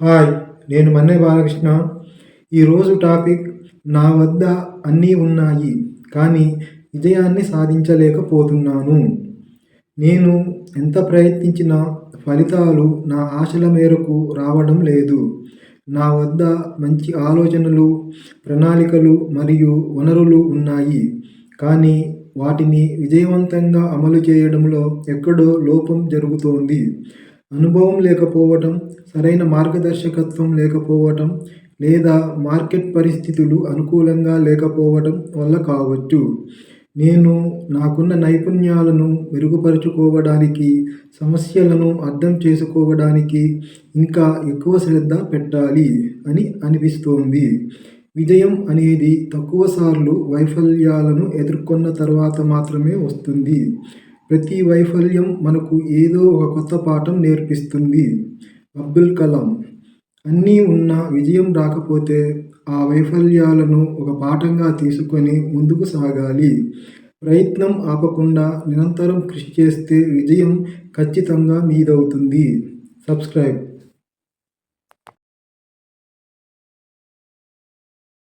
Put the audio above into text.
Hi నేను మన్నే బాలకృష్ణ. ఈరోజు topic నా వద్ద అన్నీ ఉన్నాయి కానీ విజయాన్ని సాధించలేకపోతున్నాను. నేను ఎంత ప్రయత్నించినా ఫలితాలు నా ఆశల మేరకు రావడం లేదు. నా వద్ద మంచి ఆలోచనలు ప్రణాళికలు మరియు వనరులు ఉన్నాయి కానీ వాటిని విజయవంతంగా అమలు చేయడంలో ఎక్కడో లోపం జరుగుతోంది. అనుభవం లేకపోవటం సరైన మార్గదర్శకత్వం లేకపోవటం లేదా మార్కెట్ పరిస్థితులు అనుకూలంగా లేకపోవడం వల్ల కావచ్చు. నేను నాకున్న నైపుణ్యాలను మెరుగుపరుచుకోవడానికి సమస్యలను అర్థం చేసుకోవడానికి ఇంకా ఎక్కువ శ్రద్ధ పెట్టాలి అని అనిపిస్తోంది. విజయం అనేది తక్కువ సార్లు వైఫల్యాలను ఎదుర్కొన్న తర్వాత మాత్రమే వస్తుంది. ప్రతి వైఫల్యం మనకు ఏదో ఒక కొత్త పాఠం నేర్పిస్తుంది. అబ్దుల్ కలాం అన్నీ ఉన్న విజయం రాకపోతే ఆ వైఫల్యాలను ఒక పాఠంగా తీసుకొని ముందుకు సాగాలి. ప్రయత్నం ఆపకుండా నిరంతరం కృషి చేస్తే విజయం ఖచ్చితంగా మీదవుతుంది. సబ్స్క్రైబ్.